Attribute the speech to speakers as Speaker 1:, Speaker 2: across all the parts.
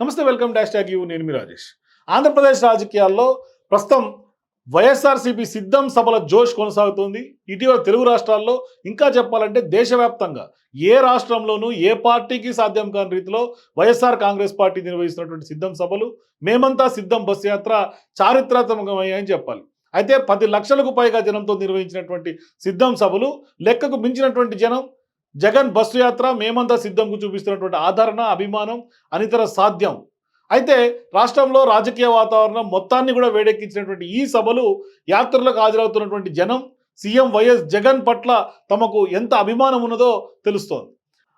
Speaker 1: నమస్తే welcome dash tag you. నేను మీ రాజేష్. ఆంధ్రప్రదేశ్ రాజకీయాల్లో ప్రస్తుతం వైఎస్ఆర్సీపీ సిద్ధం సభల జోష్ కొనసాగుతోంది. ఇటీవల తెలుగు రాష్ట్రాల్లో ఇంకా చెప్పాలంటే దేశవ్యాప్తంగా ఏ రాష్ట్రంలోనూ ఏ పార్టీకి సాధ్యం కాని రీతిలో వైఎస్ఆర్ కాంగ్రెస్ పార్టీ నిర్వహిస్తున్నటువంటి సిద్ధం సభలు మేమంతా సిద్ధం బస్సు యాత్ర చారిత్రాత్మకమయ్యాయని చెప్పాలి. అయితే పది లక్షలకు పైగా జనంతో నిర్వహించినటువంటి సిద్ధం సభలు లెక్కకు మించినటువంటి జనం జగన్ బస్సు యాత్ర మేమంతా సిద్ధంకు చూపిస్తున్నటువంటి ఆదరణ అభిమానం అనితర సాధ్యం. అయితే రాష్ట్రంలో రాజకీయ వాతావరణం మొత్తాన్ని కూడా వేడెక్కించినటువంటి ఈ సభలు యాత్రలకు హాజరవుతున్నటువంటి జనం సీఎం వైఎస్ జగన్ పట్ల తమకు ఎంత అభిమానం ఉన్నదో తెలుస్తోంది.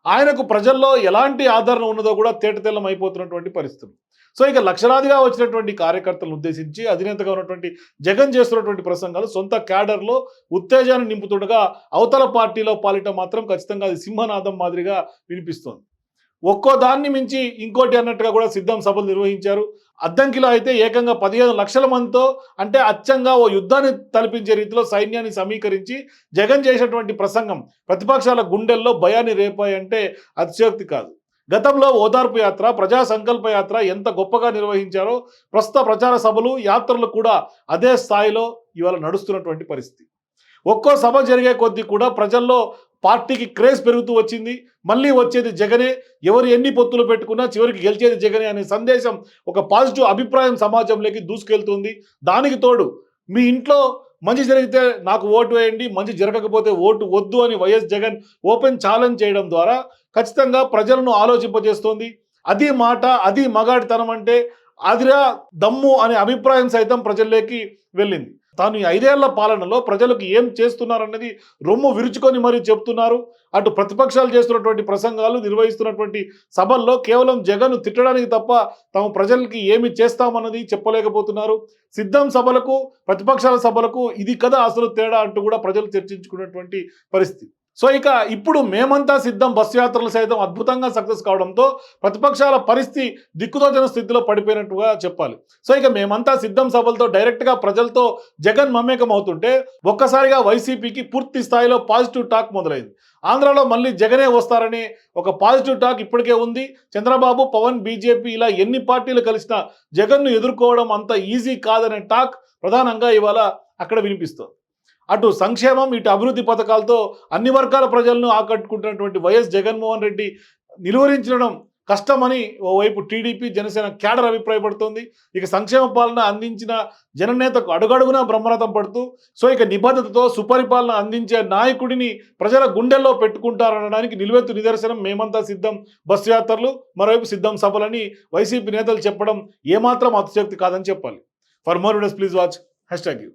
Speaker 1: ఆయనకు ప్రజల్లో ఎలాంటి ఆదరణ ఉన్నదో కూడా తేటతెల్లం అయిపోతున్నటువంటి పరిస్థితులు. సో ఇక లక్షలాదిగా వచ్చినటువంటి కార్యకర్తలను ఉద్దేశించి అధినేతగా ఉన్నటువంటి జగన్ చేస్తున్నటువంటి ప్రసంగాలు సొంత క్యాడర్లో ఉత్తేజాన్ని నింపుతుండగా అవతల పార్టీలో పాలిట మాత్రం ఖచ్చితంగా అది సింహనాదం మాదిరిగా వినిపిస్తోంది. ఒక్కో దాన్ని మించి ఇంకోటి అన్నట్టుగా కూడా సిద్ధం సభలు నిర్వహించారు. అద్దంకిలో అయితే ఏకంగా పదిహేను లక్షల మందితో అంటే అచ్చంగా ఓ యుద్ధాన్ని తలపించే రీతిలో సైన్యాన్ని సమీకరించి జగన్ చేసినటువంటి ప్రసంగం ప్రతిపక్షాల గుండెల్లో భయాన్ని రేపాయంటే అతిశయోక్తి కాదు. గతంలో ఓదార్పు యాత్ర ప్రజా సంకల్ప యాత్ర ఎంత గొప్పగా నిర్వహించారో ప్రస్తుత ప్రచార సభలు యాత్రలు కూడా అదే స్థాయిలో ఇవాళ నడుస్తున్నటువంటి పరిస్థితి. ఒక్కో సభ జరిగే కొద్దీ కూడా ప్రజల్లో పార్టీకి క్రేజ్ పెరుగుతూ వచ్చింది. మళ్ళీ వచ్చేది జగనే. ఎవరు ఎన్ని పొత్తులు పెట్టుకున్నా చివరికి గెలిచేది జగనే అనే సందేశం ఒక పాజిటివ్ అభిప్రాయం సమాజంలోకి దూసుకెళ్తుంది. దానికి తోడు మీ ఇంట్లో మంచి జరిగితే నాకు ఓటు వేయండి మంచి జరగకపోతే ఓటు వద్దు అని వైఎస్ జగన్ ఓపెన్ ఛాలెంజ్ చేయడం ద్వారా ఖచ్చితంగా ప్రజలను ఆలోచింపజేస్తోంది. అది మాట అది మగాడితనం అంటే అదిరా దమ్ము అనే అభిప్రాయం సైతం ప్రజల్లోకి వెళ్ళింది. తాను ఈ ఐదేళ్ళ పాలనలో ప్రజలకు ఏం చేస్తున్నారన్నది రొమ్ము విరుచుకొని మరీ చెప్తున్నారు. అటు ప్రతిపక్షాలు చేస్తున్నటువంటి ప్రసంగాలు నిర్వహిస్తున్నటువంటి సభల్లో కేవలం జగన్ తిట్టడానికి తప్ప తాము ప్రజలకి ఏమి చేస్తామన్నది చెప్పలేకపోతున్నారు. సిద్ధం సభలకు ప్రతిపక్షాల సభలకు ఇది కదా అసలు తేడా అంటూ కూడా ప్రజలు చర్చించుకున్నటువంటి పరిస్థితి. సో ఇక ఇప్పుడు మేమంతా సిద్ధం బస్సు యాత్రలు సైతం అద్భుతంగా సక్సెస్ కావడంతో ప్రతిపక్షాల పరిస్థితి దిక్కుదోచన స్థితిలో పడిపోయినట్టుగా చెప్పాలి. సో ఇక మేమంతా సిద్ధం సభలతో డైరెక్ట్గా ప్రజలతో జగన్ మమేకం అవుతుంటే ఒక్కసారిగా వైసీపీకి పూర్తి స్థాయిలో పాజిటివ్ టాక్ మొదలైంది. ఆంధ్రాలో మళ్ళీ జగనే వస్తారని ఒక పాజిటివ్ టాక్ ఇప్పటికే ఉంది. చంద్రబాబు పవన్ బీజేపీ ఇలా ఎన్ని పార్టీలు కలిసినా జగన్ను ఎదుర్కోవడం అంత ఈజీ కాదనే టాక్ ప్రధానంగా ఇవాళ అక్కడ వినిపిస్తుంది. అటు సంక్షేమం ఇటు అభివృద్ధి పథకాలతో అన్ని వర్గాల ప్రజలను ఆకట్టుకుంటున్నటువంటి వైఎస్ జగన్మోహన్ రెడ్డి నిలువరించడం కష్టమని ఓవైపు టీడీపీ జనసేన క్యాడర్ అభిప్రాయపడుతోంది. ఇక సంక్షేమ పాలన అందించిన జననేతకు అడుగడుగునా బ్రహ్మరథం పడుతూ సో ఇక నిబద్ధతతో సుపరిపాలన అందించే నాయకుడిని ప్రజల గుండెల్లో పెట్టుకుంటారనడానికి నిలువెత్తు నిదర్శనం మేమంతా సిద్ధం బస్సు యాత్రలు మరోవైపు సిద్ధం సభలని వైసీపీ నేతలు చెప్పడం ఏమాత్రం అతిశక్తి కాదని చెప్పాలి. For more videos please watch hashtag you.